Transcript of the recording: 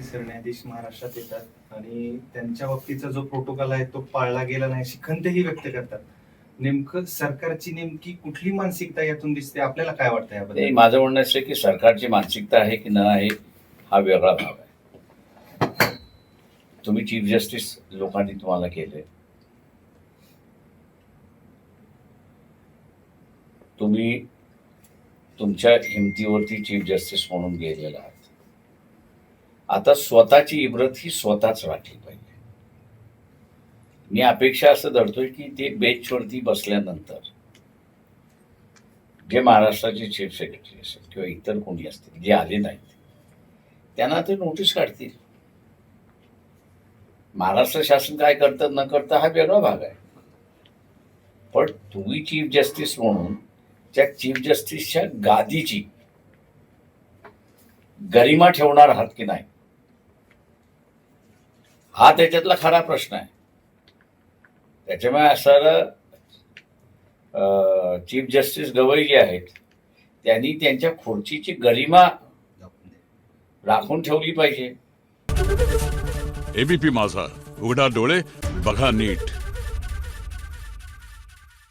सरन्यायाधीश महाराष्ट्रात येतात आणि त्यांच्या बाबतीचा जो प्रोटोकॉल आहे तो पाळला गेला नाही अशी खंतही व्यक्त करतात. नेमकं सरकारची नेमकी कुठली मानसिकता यातून दिसते? आपल्याला काय वाटतं याबद्दल? माझं म्हणणं असं की सरकारची मानसिकता आहे की न आहे हा वेगळा भाग आहे. तुम्ही चीफ जस्टिस लोकांनी तुम्हाला केले तुम्ही तुमच्या हिमतीवरती चीफ जस्टिस म्हणून गेलेला आहात. आता स्वतःची इब्रत ही स्वतःच वाटली पाहिजे. मी अपेक्षा असं धरतोय की ते बेंचवरती बसल्यानंतर जे महाराष्ट्राचे चीफ सेक्रेटरी असेल किंवा इतर कोणी असतील जे आले नाहीत त्यांना ते नोटीस काढतील. महाराष्ट्र शासन काय करतं न करतं हा वेगळा भाग आहे. पण तुम्ही चीफ जस्टिस म्हणून त्या चीफ जस्टिसच्या गादीची गरिमा ठेवणार आहात की नाही हा त्याच्यातला खरा प्रश्न आहे. त्याच्यामुळे असं चीफ जस्टिस गवई जे आहेत त्यांनी त्यांच्या खुर्चीची गरिमा राखून ठेवली पाहिजे. एबीपी माझा. उघडा डोळे बघा नीट.